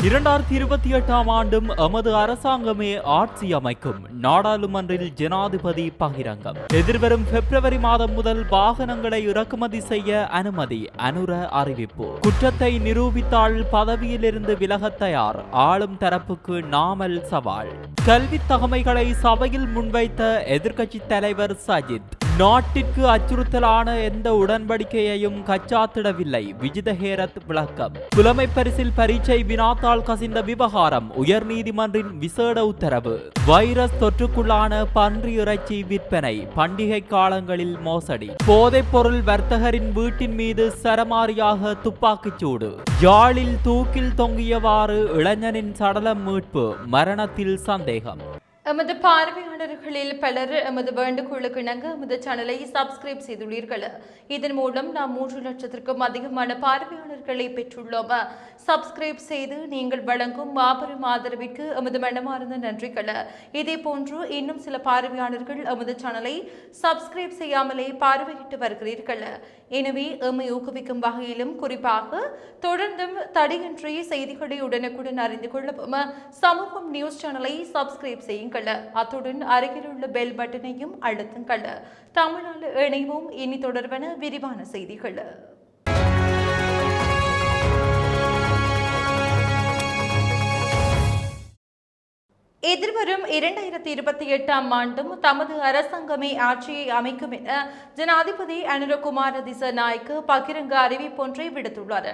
இரண்டாயிரத்தி இருபத்தி எட்டாம் ஆண்டும் எமது அரசாங்கமே ஆட்சி அமைக்கும் நாடாளுமன்றில் ஜனாதிபதி பகிரங்கம். எதிர்வரும் பிப்ரவரி மாதம் முதல் வாகனங்களை இறக்குமதி செய்ய அனுமதி அனுர அறிவிப்பு. குற்றத்தை நிரூபித்தால் பதவியிலிருந்து விலக தயார் ஆளும் தரப்புக்கு நாமல் சவால். கல்வித் தகமைகளை சபையில் முன்வைத்த எதிர்க்கட்சி தலைவர் சஜித். நாட்டிற்கு அச்சுறுத்தலான எந்த உடன்படிக்கையையும் கச்சாத்திடவில்லை. விஜிதஹேரத் விளக்கம். புலமை பரிசில் பரீட்சை வினாத்தால் கசிந்த விவகாரம் உயர்நீதிமன்றின் விசேட உத்தரவு. வைரஸ் தொற்றுக்குள்ளான பன்றி இறைச்சி விற்பனை பண்டிகை காலங்களில் மோசடி. போதைப் பொருள் வர்த்தகரின் வீட்டின் மீது சரமாரியாக துப்பாக்கிச் சூடு. யாழில் தூக்கில் தொங்கியவாறு இளைஞனின் சடலம் மீட்பு மரணத்தில் சந்தேகம். எமது பார்வையாளர்களில் பலர் எமது வேண்டுகோளுக்கு இணங்க எமது சேனலை சப்ஸ்கிரைப் செய்துள்ளீர்கள். இதன் மூலம் நாம் மூன்று லட்சத்திற்கும் அதிகமான பார்வையாளர்களை பெற்றுள்ளோம். சப்ஸ்கிரைப் செய்து நீங்கள் வழங்கும் மாபெரும் ஆதரவிற்கு எமது மனமார்ந்த நன்றிகள். இதே போன்று இன்னும் சில பார்வையாளர்கள் எமது சேனலை சப்ஸ்கிரைப் செய்யாமலே பார்வையிட்டு வருகிறீர்கள். எனவே எம்மை ஊக்குவிக்கும் வகையிலும் குறிப்பாக தொடர்ந்தும் தடையின்றி செய்திகளை உடனுக்குடன் அறிந்து கொள்ளவும் சமூகம் நியூஸ் சேனலை சப்ஸ்கிரைப் செய்யுங்கள். அத்துடன் அருகில் உள்ள பெல் பட்டனையும் அழுத்துங்கள். தமிழால் இணைவோம். இனி தொடர்பான விரிவான செய்திகள். எதிர்வரும் இரண்டாயிரத்தி இருபத்தி எட்டாம் ஆண்டும் தமது அரசாங்கமே ஆட்சியை அமைக்கும் என ஜனாதிபதி அனுரகுமார திசநாயக்கு பகிரங்க அறிவிப்பொன்றை விடுத்துள்ளார்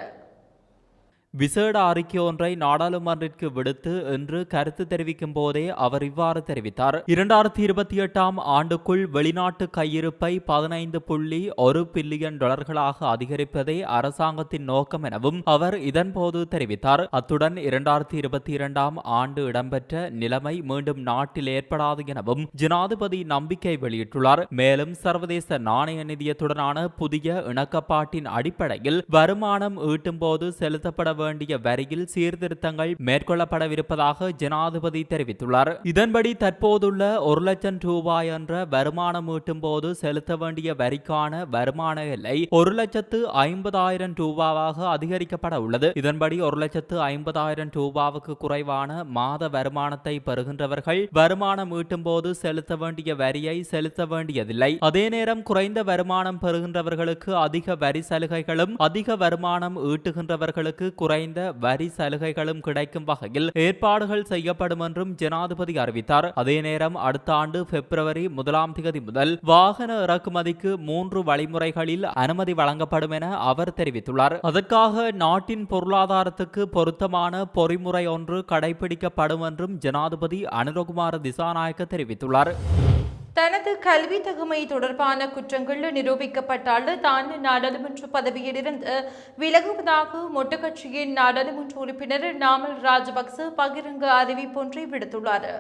விசேட அறிக்கை ஒன்றை நாடாளுமன்றத்திற்கு விடுத்து இன்று கருத்து தெரிவிக்கும் போதே அவர் இவ்வாறு தெரிவித்தார். இரண்டாயிரத்தி இருபத்தி எட்டாம் ஆண்டுக்குள் வெளிநாட்டு கையிருப்பை பதினைந்து புள்ளி ஒரு பில்லியன் டாலர்களாக அதிகரிப்பதே அரசாங்கத்தின் நோக்கம் எனவும் அவர் இதன்போது தெரிவித்தார். அத்துடன் இரண்டாயிரத்தி இருபத்தி இரண்டாம் ஆண்டு இடம்பெற்ற நிலைமை மீண்டும் நாட்டில் ஏற்படாது எனவும் ஜனாதிபதி நம்பிக்கை வெளியிட்டுள்ளார். மேலும் சர்வதேச நாணய நிதியத்துடனான புதிய இணக்கப்பாட்டின் அடிப்படையில் வருமானம் ஈட்டும் போது செலுத்தப்பட வேண்டிய வரியில் சீர்திருத்தங்கள் மேற்கொள்ளப்படவிருப்பதாக ஜனாதிபதி தெரிவித்துள்ளார். இதன்படி தற்போதுள்ள ஒரு லட்சம் ரூபாய் என்ற வருமானம் ஈட்டும் போது செலுத்த வேண்டிய வரிக்கான வருமான எல்லை ஒரு லட்சத்து ஐம்பதாயிரம் ரூபாவாக அதிகரிக்கப்பட உள்ளது. இதன்படி ஒரு லட்சத்து ஐம்பதாயிரம் ரூபாவுக்கு குறைவான மாத வருமானத்தை பெறுகின்றவர்கள் வருமானம் ஈட்டும் போது செலுத்த வேண்டிய வரியை செலுத்த வேண்டியதில்லை. அதே நேரம் குறைந்த வருமானம் பெறுகின்றவர்களுக்கு அதிக வரி சலுகைகளும் அதிக வருமானம் ஈட்டுகின்றவர்களுக்கு குறைந்த வரி சலுகைகளும் கிடைக்கும் வகையில் ஏற்பாடுகள் செய்யப்படும் என்றும் ஜனாதிபதி அறிவித்தார். அதே நேரம் அடுத்த ஆண்டு பிப்ரவரி முதலாம் தேதி முதல் வாகன இறக்குமதிக்கு மூன்று வழிமுறைகளில் அனுமதி வழங்கப்படும் என அவர் தெரிவித்துள்ளார். அதற்காக நாட்டின் பொருளாதாரத்துக்கு பொருத்தமான பொறிமுறை ஒன்று கடைபிடிக்கப்படும் என்றும் ஜனாதிபதி அனுரகுமார திசாநாயக்க தெரிவித்துள்ளார். தனது கல்வி தகுமை தொடர்பான குற்றங்கள் நிரூபிக்கப்பட்டால் தான் நாடாளுமன்ற பதவியிலிருந்து விலகுவதாக மொட்டு கட்சியின் நாடாளுமன்ற உறுப்பினர் நாமல் ராஜபக்ச பகிரங்க அறிவிப்பொன்றை விடுத்துள்ளார்.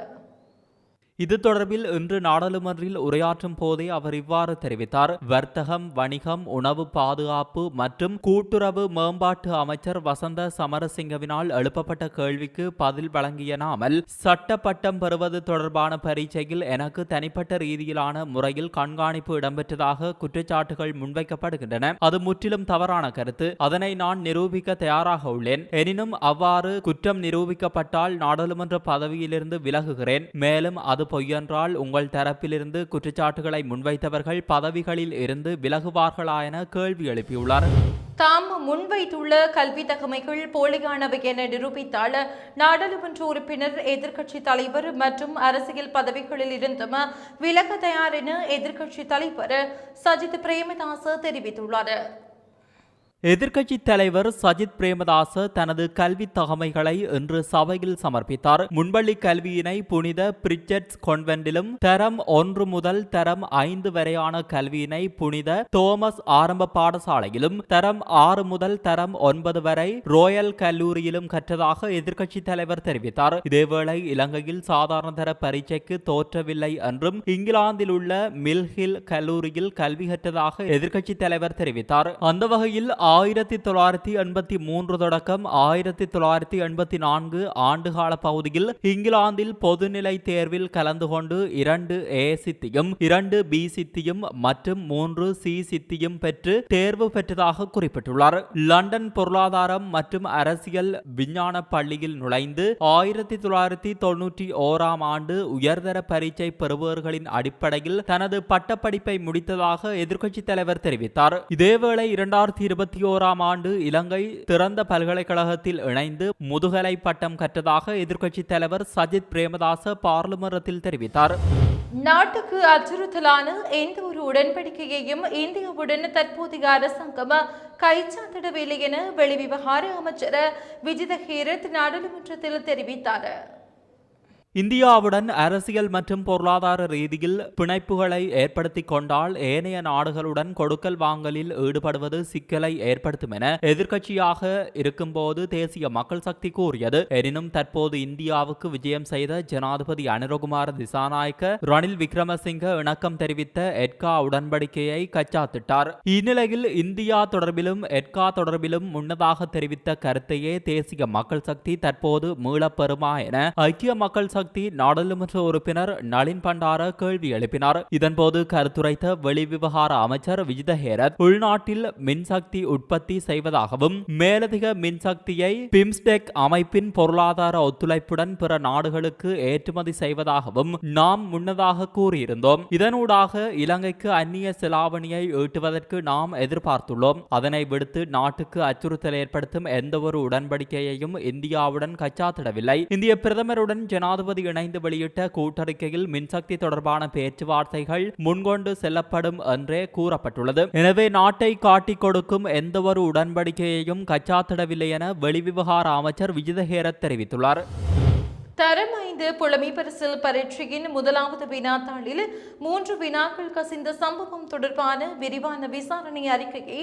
இது தொடர்பில் இன்று நாடாளுமன்றில் உரையாற்றும் போதே அவர் இவ்வாறு தெரிவித்தார். வர்த்தகம் வணிகம் உணவு பாதுகாப்பு மற்றும் கூட்டுறவு மேம்பாட்டு அமைச்சர் வசந்த சமரசிங்கவினால் எழுப்பப்பட்ட கேள்விக்கு பதில் வழங்கிய நாமல் சட்ட பட்டம் பெறுவது தொடர்பான பரீட்சையில் எனக்கு தனிப்பட்ட ரீதியிலான முறையில் கண்காணிப்பு இடம்பெற்றதாக குற்றச்சாட்டுகள் முன்வைக்கப்படுகின்றன. அது முற்றிலும் தவறான கருத்து. அதனை நான் நிரூபிக்க தயாராக உள்ளேன். எனினும் அவ்வாறு குற்றம் நிரூபிக்கப்பட்டால் நாடாளுமன்ற பதவியிலிருந்து விலகுகிறேன். மேலும் அது பொய்யென்றால் உங்கள் தரப்பிலிருந்து குற்றச்சாட்டுகளை முன்வைத்தவர்கள் பதவிகளில் இருந்து விலகுவார்களா என கேள்வி எழுப்பியுள்ளார். தாம் முன்வைத்துள்ள கல்வி தகமைகள் போலியானவை என நிரூபித்தால் நாடாளுமன்ற உறுப்பினர் எதிர்க்கட்சி தலைவர் மற்றும் அரசியல் பதவிகளில் இருந்தும் விலக தயார் என எதிர்க்கட்சி தலைவர் சஜித் பிரேமதாச தெரிவித்துள்ளார். எதிர்கட்சி தலைவர் சஜித் பிரேமதாச தனது கல்வி தகமைகளை இன்று சபையில் சமர்ப்பித்தார். முன்பள்ளி கல்வியினை புனித பிரிச்சர்ட்ஸ் கொன்வென்டிலும் தரம் ஒன்று முதல் தரம் ஐந்து வரையான கல்வியினை புனித தோமஸ் ஆரம்ப பாடசாலையிலும் தரம் ஆறு முதல் தரம் ஒன்பது வரை ரோயல் கல்லூரியிலும் கற்றதாக எதிர்க்கட்சி தலைவர் தெரிவித்தார். இதேவேளை இலங்கையில் சாதாரண தர பரீட்சைக்கு தோற்றவில்லை என்றும் இங்கிலாந்தில் உள்ள மில்ஹில் கல்லூரியில் கல்வி கற்றதாக எதிர்கட்சி தலைவர் தெரிவித்தார். அந்த வகையில் ஆயிரத்தி தொள்ளாயிரத்தி எண்பத்தி மூன்று தொடக்கம் ஆயிரத்தி தொள்ளாயிரத்தி எண்பத்தி நான்கு ஆண்டுகால பகுதியில் இங்கிலாந்தில் பொதுநிலை தேர்வில் கலந்து கொண்டு இரண்டு ஏ சித்தியும் இரண்டு பி சித்தியும் மற்றும் மூன்று சி சித்தியும் பெற்று தேர்வு பெற்றதாக குறிப்பிட்டுள்ளார். லண்டன் பொருளாதாரம் மற்றும் அரசியல் விஞ்ஞான பள்ளியில் நுழைந்து ஆயிரத்தி தொள்ளாயிரத்தி தொன்னூற்றி ஓராம் ஆண்டு உயர்தர பரீட்சை பெறுபவர்களின் அடிப்படையில் தனது பட்டப்படிப்பை முடித்ததாக எதிர்க்கட்சி தலைவர் தெரிவித்தார். இதேவேளை இரண்டாயிரத்தி இருபத்தி ஓராம் ஆண்டு இலங்கை திறந்த பல்கலைக்கழகத்தில் இணைந்து முதுகலை பட்டம் கற்றதாக எதிர்க்கட்சி தலைவர் சஜித் பிரேமதாச பார்லிமன்றத்தில் தெரிவித்தார். நாட்டுக்கு அச்சுறுத்தலான எந்த ஒரு உடன்படிக்கையையும் இந்தியாவுடன் தற்போதைய அரசாங்கம் கைச்சாத்திடவில்லை என வெளிவிவகார அமைச்சர் விஜித ஹீரத் நாடாளுமன்றத்தில் தெரிவித்தார். இந்தியாவுடன் அரசியல் மற்றும் பொருளாதார ரீதியில் பிணைப்புகளை ஏற்படுத்தி கொண்டால் ஏனைய நாடுகளுடன் கொடுக்கல் வாங்கலில் ஈடுபடுவது சிக்கலை ஏற்படுத்தும் என எதிர்க்கட்சியாக இருக்கும்போது தேசிய மக்கள் சக்தி கூறியது. எனினும் தற்போது இந்தியாவுக்கு விஜயம் செய்த ஜனாதிபதி அனுரகுமார திசாநாயக்க ரணில் விக்ரமசிங்க இணக்கம் தெரிவித்த எட்கா உடன்படிக்கையை கச்சாத்திட்டார். இந்நிலையில் இந்தியா தொடர்பிலும் எட்கா தொடர்பிலும் முன்னதாக தெரிவித்த கருத்தையே தேசிய மக்கள் சக்தி தற்போது மீளப்பெறுமா என ஐக்கிய மக்கள் சக்தி நாடாளுமன்ற உறுப்பினர் நளின் பண்டார கேள்வி எழுப்பினார். இதன்போது கருத்துரைத்த வெளிவிவகார அமைச்சர் விஜித ஹேரத் உள்நாட்டில் மின்சக்தி உற்பத்தி செய்வதாகவும் மேலதிக மின்சக்தியை பிம்ஸ்டெக் அமைப்பின் பொருளாதார ஒத்துழைப்புடன் பிற நாடுகளுக்கு ஏற்றுமதி செய்வதாகவும் நாம் முன்னதாக கூறியிருந்தோம். இதனூடாக இலங்கைக்கு அந்நிய செலாவணியை ஈட்டுவதற்கு நாம் எதிர்பார்த்துள்ளோம். அதனை விடுத்து நாட்டுக்கு அச்சுறுத்தல் ஏற்படுத்தும் எந்தவொரு உடன்படிக்கையையும் இந்தியாவுடன் கச்சாத்திடவில்லை. இந்திய பிரதமருடன் ஜனாதிபதி இணைந்து வெளியிட்ட கூட்டறிக்கையில் மின்சக்தி தொடர்பான பேச்சுவார்த்தைகள் முன்கொண்டு செல்லப்படும் என்றே கூறப்பட்டுள்ளது. எனவே நாட்டை காட்டிக் கொடுக்கும் எந்தவொரு உடன்படிக்கையையும் கச்சாத்திடவில்லை என வெளிவிவகார அமைச்சர் விஜிதஹேர தெரிவித்துள்ளார். தரம் ஐந்து புலமை பரிசில் பரீட்சையின் முதலாவது வினாத்தாளில் மூன்று வினாக்கள் கசிந்த சம்பவம் தொடர்பான விரிவான விசாரணை அறிக்கையை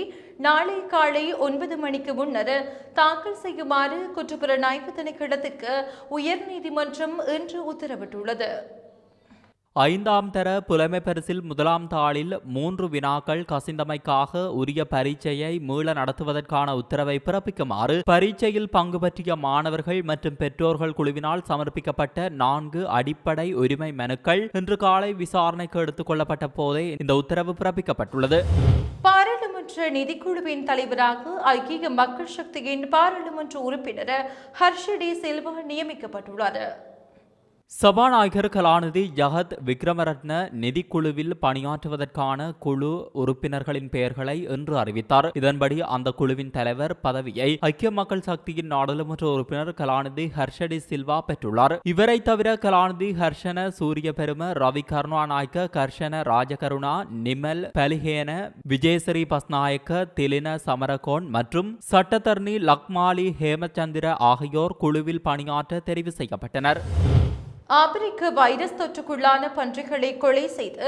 நாளை காலை ஒன்பது மணிக்கு முன்னர் தாக்கல் செய்யுமாறு குற்றப்புலனாய்வு திணைக்களத்துக்கு உயர்நீதிமன்றம் இன்று உத்தரவிட்டுள்ளது. ஐந்தாம் தர புலமை பரிசில் முதலாம் தாளில் மூன்று வினாக்கள் கசிந்தமைக்காக உரிய பரீட்சையை மீள நடத்துவதற்கான உத்தரவை பிறப்பிக்குமாறு பரீட்சையில் பங்கு பற்றிய மாணவர்கள் மற்றும் பெற்றோர்கள் குழுவினால் சமர்ப்பிக்கப்பட்ட நான்கு அடிப்படை உரிமை மனுக்கள் இன்று காலை விசாரணைக்கு எடுத்துக் கொள்ளப்பட்ட போதே இந்த உத்தரவு பிறப்பிக்கப்பட்டுள்ளது. பாராளுமன்ற நிதிக்குழுவின் தலைவராக ஐக்கிய மக்கள் சக்தியின் பாராளுமன்ற உறுப்பினர் ஹர்ஷடி செல்வா நியமிக்கப்பட்டுள்ளார். சபாநாயகர் கலாநிதி ஜகத் விக்ரமரத்ன நிதிக்குழுவில் பணியாற்றுவதற்கான குழு உறுப்பினர்களின் பெயர்களை இன்று அறிவித்தார். இதன்படி அந்த குழுவின் தலைவர் பதவியை ஐக்கிய மக்கள் சக்தியின் நாடாளுமன்ற உறுப்பினர் கலாநிதி ஹர்ஷடி சில்வா பெற்றுள்ளார். இவரை தவிர கலாநிதி ஹர்ஷன சூரிய பெரும ரவி கருணாநாயக்க கர்ஷன ராஜகருணா நிமல் பலிஹேன விஜயஸ்ரீ பஸ்நாயக்க திலின சமரகோன் மற்றும் சட்டத்தரணி லக்மாலி ஹேமச்சந்திர ஆகியோர் குழுவில் பணியாற்ற தெரிவு செய்யப்பட்டனர். ஆப்பிரிக்க வைரஸ் தொற்றுக்குள்ளான பன்றிகளை கொலை செய்து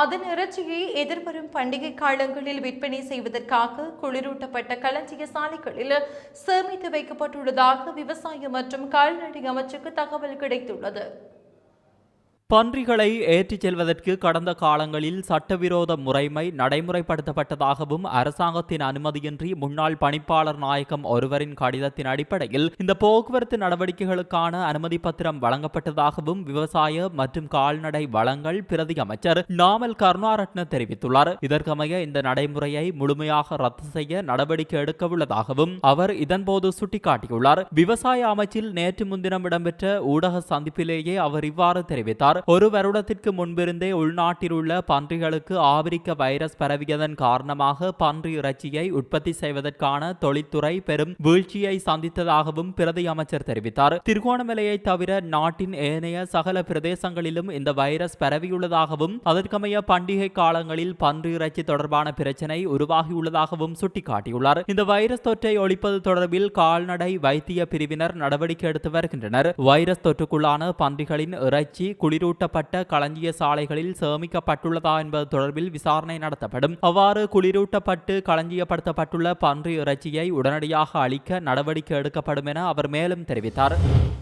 அதன் இறைச்சியை எதிர்வரும் பண்டிகை காலங்களில் விற்பனை செய்வதற்காக குளிரூட்டப்பட்ட களஞ்சிய சாலைகளில் சேமித்து வைக்கப்பட்டுள்ளதாக விவசாய மற்றும் கால்நடை அமைச்சுக்கு தகவல் கிடைத்துள்ளது. பன்றிகளை ஏற்றிச் செல்வதற்கு கடந்த காலங்களில் சட்டவிரோத முறைமை நடைமுறைப்படுத்தப்பட்டதாகவும் அரசாங்கத்தின் அனுமதியின்றி முன்னாள் பணிப்பாளர் நாயகம் ஒருவரின் கடிதத்தின் அடிப்படையில் இந்த போக்குவரத்து நடவடிக்கைகளுக்கான அனுமதி பத்திரம் வழங்கப்பட்டதாகவும் விவசாய மற்றும் கால்நடை வளங்கள் பிரதி அமைச்சர் நாமல் கருணாரட்ன தெரிவித்துள்ளார். இதற்கமைய இந்த நடைமுறையை முழுமையாக ரத்து செய்ய நடவடிக்கை எடுக்க உள்ளதாகவும் அவர் இதன்போது சுட்டிக்காட்டியுள்ளார். விவசாய அமைச்சில் நேற்று முன்தினம் இடம்பெற்ற ஊடக சந்திப்பிலேயே அவர் இவ்வாறு தெரிவித்தார். ஒரு வருடத்திற்கு முன்பிருந்தே உள்நாட்டில் உள்ள பன்றிகளுக்கு ஆபிரிக்க வைரஸ் பரவியதன் காரணமாக பன்றி இறைச்சியை உற்பத்தி செய்வதற்கான தொழில்துறை பெரும் வீழ்ச்சியை சந்தித்ததாகவும் பிரதி அமைச்சர் தெரிவித்தார். திருகோணமலையை தவிர நாட்டின் ஏனைய சகல பிரதேசங்களிலும் இந்த வைரஸ் பரவியுள்ளதாகவும் அதற்கமைய பண்டிகை காலங்களில் பன்றி இறைச்சி தொடர்பான பிரச்சினை உருவாகியுள்ளதாகவும் சுட்டிக்காட்டியுள்ளார். இந்த வைரஸ் தொற்றை ஒழிப்பது தொடர்பில் கால்நடை வைத்திய பிரிவினர் நடவடிக்கை எடுத்து வருகின்றனர். வைரஸ் தொற்றுக்குள்ளான பன்றிகளின் இறைச்சி குளிர் குளிரூட்டப்பட்ட களஞ்சிய சாலைகளில் சேமிக்கப்பட்டுள்ளதா என்பது தொடர்பில் விசாரணை நடத்தப்படும் அவ்வாறு குளிரூட்டப்பட்டு களஞ்சியப்படுத்தப்பட்டுள்ள பன்றி இறைச்சியை உடனடியாக அளிக்க நடவடிக்கை எடுக்கப்படும் என அவர் மேலும் தெரிவித்தார்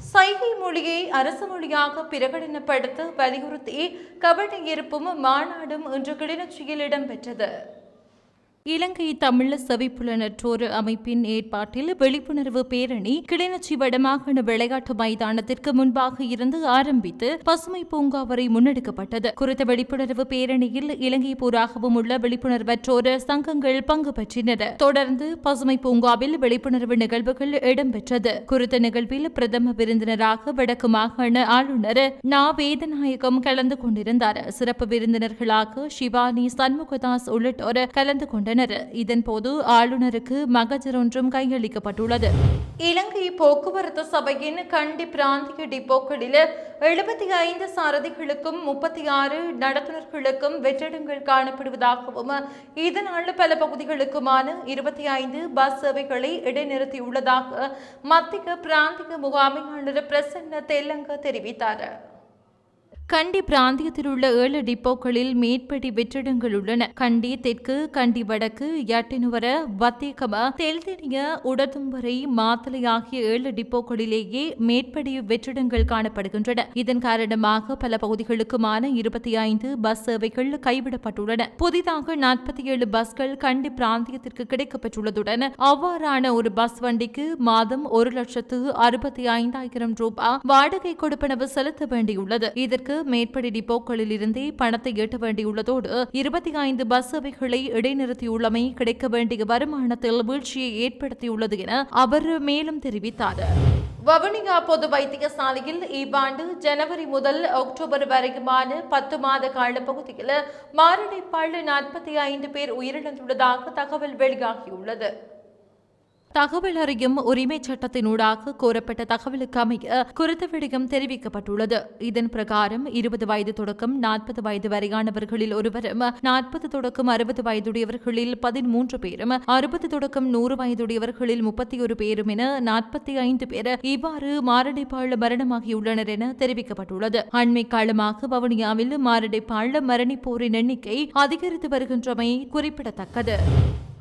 சைகை மொழியை அரசு மொழியாக பிரகடனப்படுத்த வலியுறுத்தி கபடி இருப்பும் மாநாடும் இன்று கிளிநொச்சியில் இடம்பெற்றது இலங்கை தமிழ் செவிப்புலனற்றோர் அமைப்பின் ஏற்பாட்டில் விழிப்புணர்வு பேரணி கிளிநொச்சி வடமாகாண விளையாட்டு மைதானத்திற்கு முன்பாக இருந்து ஆரம்பித்து பசுமை பூங்கா வரை முன்னெடுக்கப்பட்டது. குறித்த விழிப்புணர்வு பேரணியில் இலங்கை பூராகவும் உள்ள விழிப்புணர்வற்றோர் சங்கங்கள் பங்கு பெற்றினர். தொடர்ந்து பசுமை பூங்காவில் விழிப்புணர்வு நிகழ்வுகள் இடம்பெற்றது. குறித்த நிகழ்வில் பிரதம விருந்தினராக வடக்கு மாகாண ஆளுநர் நா வேதநாயகம் கலந்து கொண்டிருந்தார். சிறப்பு விருந்தினர்களாக சிவானி சண்முகதாஸ் உள்ளிட்டோர் கலந்து கொண்டனர். இதன்போது ஆளுநருக்கு மகஜர் ஒன்றும் கையளிக்கப்பட்டுள்ளது. இலங்கை போக்குவரத்து சபையின் கண்டி பிராந்திய டிப்போக்களில் எழுபத்தி ஐந்து சாரதிகளுக்கும் முப்பத்தி ஆறு நடத்துனர்களுக்கும் வெற்றிடங்கள் காணப்படுவதாகவும் இதனால் பல பகுதிகளுக்குமான இருபத்தி ஐந்து பஸ் சேவைகளை இடைநிறுத்தியுள்ளதாக மத்திய பிராந்திய முகாமையாளர் பிரசன்ன தெல்லங்க தெரிவித்தார். கண்டி பிராந்தியத்தில் உள்ள ஏழு டிப்போக்களில் மேற்படி வெற்றிடங்கள் உள்ளன. கண்டி தெற்கு கண்டி வடக்கு யட்டினுவர வத்தேகம தெல்தெனிய உடதும்பரை மாத்தலை ஆகிய ஏழு டிப்போக்களிலேயே மேற்படி வெற்றிடங்கள் காணப்படுகின்றன. இதன் காரணமாக பல பகுதிகளுக்குமான இருபத்தி ஐந்து பஸ் சேவைகள் கைவிடப்பட்டுள்ளன. புதிதாக நாற்பத்தி ஏழு பஸ்கள் கண்டி பிராந்தியத்திற்கு கிடைக்கப்பெற்றுள்ளதுடன் அவ்வாறான ஒரு பஸ் வண்டிக்கு மாதம் ஒரு லட்சத்து அறுபத்தி ஐந்தாயிரம் ரூபாய் வாடகை கொடுப்பனவு செலுத்த வேண்டியுள்ளது. இதற்கு மேற்படி டிப்போக்களிலிருந்தே பணத்தை எட்ட வேண்டியுள்ளதோடு இருபத்தி ஐந்து பஸ் சேவைகளை இடைநிறுத்தியுள்ளமை கிடைக்க வேண்டிய வருமானத்தில் வீழ்ச்சியை ஏற்படுத்தியுள்ளது என அவர் மேலும் தெரிவித்தார். வவுனியா பொது வைத்தியசாலையில் இவ்வாண்டு ஜனவரி முதல் அக்டோபர் வரைக்குமான பத்து மாத காலப்பகுதியில் மாரடைப்பால் நாற்பத்தி ஐந்து பேர் உயிரிழந்துள்ளதாக தகவல் வெளியாகியுள்ளது. தகவல் அறியும் உரிமை சட்டத்தினூடாக கோரப்பட்ட தகவலுக்கு அமைய குறித்த விடயம் தெரிவிக்கப்பட்டுள்ளது. இதன் பிரகாரம் இருபது வயது தொடக்கம் நாற்பது வயது வரையானவர்களில் ஒருவரும் நாற்பது தொடக்கம் அறுபது வயதுடையவர்களில் பதிமூன்று பேரும் அறுபது தொடக்கம் நூறு வயதுடையவர்களில் முப்பத்தி ஒரு பேரும் என நாற்பத்தி ஐந்து பேர் இவ்வாறு மாரடைப்பாள் மரணமாகியுள்ளனர் என தெரிவிக்கப்பட்டுள்ளது. அண்மை காலமாக வவுனியாவில் மாரடைப்பாள மரணிப்போரின் எண்ணிக்கை அதிகரித்து வருகின்றமை குறிப்பிடத்தக்கது.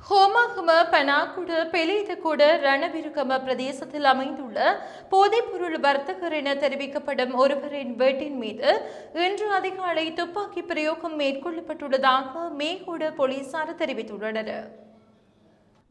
ஹோமாகம பனாகுட பெலிதகுட ரணவிருகம பிரதேசத்தில் அமைந்துள்ள போதைப்பொருள் வர்த்தகர் என தெரிவிக்கப்படும் ஒருவரின் வீட்டின் மீது இன்று அதிகாலை துப்பாக்கி பிரயோகம் மேற்கொள்ளப்பட்டுள்ளதாக மேகூட போலீசார் தெரிவித்துள்ளனர்.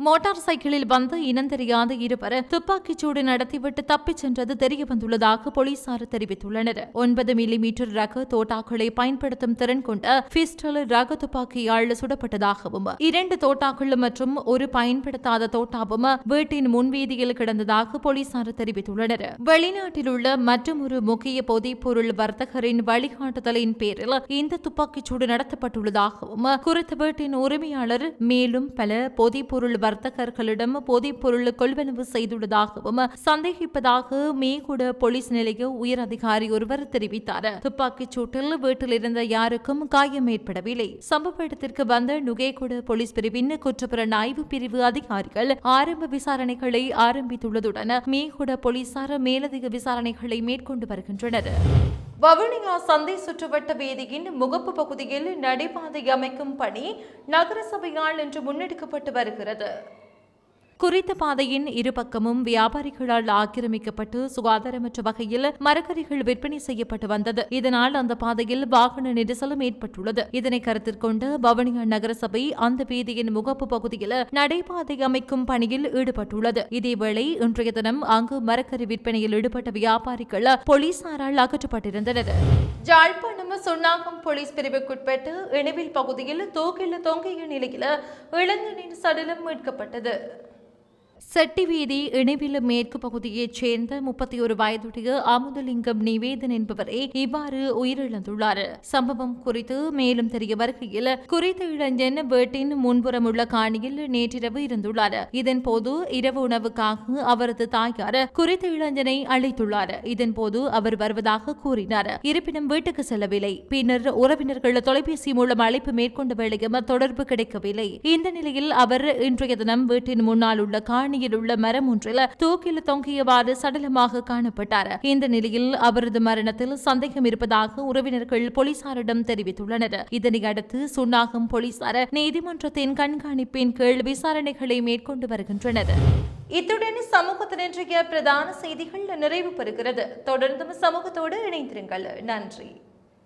மோட்டார் சைக்கிளில் வந்த இனந்தெரியாத இருவர் துப்பாக்கிச் சூடு நடத்திவிட்டு தப்பிச் சென்றது தெரிய வந்துள்ளதாக போலீசார் தெரிவித்துள்ளனர். ஒன்பது மில்லிமீட்டர் ரக தோட்டாக்களை பயன்படுத்தும் திறன் கொண்ட பிஸ்டல் ரக துப்பாக்கியால் சுடப்பட்டதாகவும் இரண்டு தோட்டாக்கள் மற்றும் ஒரு பயன்படுத்தாத தோட்டாவும் வீட்டின் முன்வீதியில் கிடந்ததாக போலீசார் தெரிவித்துள்ளனர். வெளிநாட்டில் உள்ள மற்றொரு முக்கிய பொதைப்பொருள் வர்த்தகரின் வழிகாட்டுதலின் பேரில் இந்த துப்பாக்கிச் சூடு நடத்தப்பட்டுள்ளதாகவும் குறித்த வீட்டின் உரிமையாளர் மேலும் பல பொதைப்பொருள் வர்த்தகர்களிடம் போதைப் பொருள் கொள்வனவு செய்துள்ளதாகவும் சந்தேகிப்பதாக மேகுட போலீஸ் நிலைய உயர் அதிகாரி ஒருவர் தெரிவித்தார். துப்பாக்கிச் சூட்டில் வீட்டில் இருந்த யாருக்கும் காயம் ஏற்படவில்லை. சம்பவ இடத்திற்கு வந்த நுகேகுட போலீஸ் பிரிவின் குற்றப்புலன் ஆய்வு பிரிவு அதிகாரிகள் ஆரம்ப விசாரணைகளை ஆரம்பித்துள்ளதுடன் மேகுட போலீசார் மேலதிக விசாரணைகளை மேற்கொண்டு வருகின்றனர். வவுனியா சந்தை சுற்றுவட்ட வேதியின் முகப்பு பகுதியில் நடைபாதை அமைக்கும் பணி நகரசபையால் இன்று முன்னெடுக்கப்பட்டு வருகிறது. குறித்த பாதையின் இருபக்கமும் வியாபாரிகளால் ஆக்கிரமிக்கப்பட்டு சுகாதாரமற்ற வகையில் மரக்கறிகள் விற்பனை செய்யப்பட்டு வந்தது. இதனால் அந்த பாதையில் வாகன நெரிசலும் ஏற்பட்டுள்ளது. இதனை கருத்தில் கொண்டு பவனியா நகரசபை அந்த வீதியின் முகப்பு பகுதியில் நடைபாதை அமைக்கும் பணியில் ஈடுபட்டுள்ளது. இதேவேளை இன்றைய தினம் அங்கு மரக்கறி விற்பனையில் ஈடுபட்ட வியாபாரிகள் போலீசாரால் அகற்றப்பட்டிருந்தனர். ஜாழ்ப்பாணம் சுண்ணாகம் போலீஸ் பிரிவுக்குட்பட்டு இணைவில் பகுதியில் தூக்கில் தொங்கிய நிலையில் இளைஞனின் சடலம் மீட்கப்பட்டது. செட்டி வீதி இணைவில மேற்கு பகுதியைச் சேர்ந்த முப்பத்தி ஒரு வயதுடைய அமுதலிங்கம் நிவேதன் என்பவரே இவ்வாறு உயிரிழந்துள்ளார். சம்பவம் குறித்து மேலும் தெரிய வருகையில் குறித்த இளைஞன் வீட்டின் முன்புறம் உள்ள காணியில் நேற்றிரவு இருந்துள்ளார். இதன் போது இரவு உணவுக்காக அவரது தாயார் குறித்த இளைஞனை அழைத்துள்ளார். இதன் போது அவர் வருவதாக கூறினார். இருப்பினும் வீட்டுக்கு செல்லவில்லை. பின்னர் உறவினர்கள் தொலைபேசி மூலம் அழைப்பு மேற்கொண்ட வேளையும் தொடர்பு கிடைக்கவில்லை. இந்த நிலையில் அவர் இன்றைய தினம் வீட்டின் முன்னால் உள்ள காணி காணியில் உள்ள மரம் ஒன்றில் தூக்கில் தொங்கியவாறு சடலமாக காணப்பட்டார். இந்த நிலையில் அவரது மரணத்தில் சந்தேகம் இருப்பதாக உறவினர்கள் போலீசாரிடம் தெரிவித்துள்ளனர். இதனையடுத்து சுன்னாகம் போலீசார் நீதிமன்றத்தின் கண்காணிப்பின் கீழ் விசாரணைகளை மேற்கொண்டு வருகின்றனர். இத்துடன் சமூகத்தின் இன்றைய பிரதான செய்திகள் நிறைவு பெறுகிறது. தொடர்ந்தும் சமூகத்தோடு இணைந்திருங்கள். நன்றி.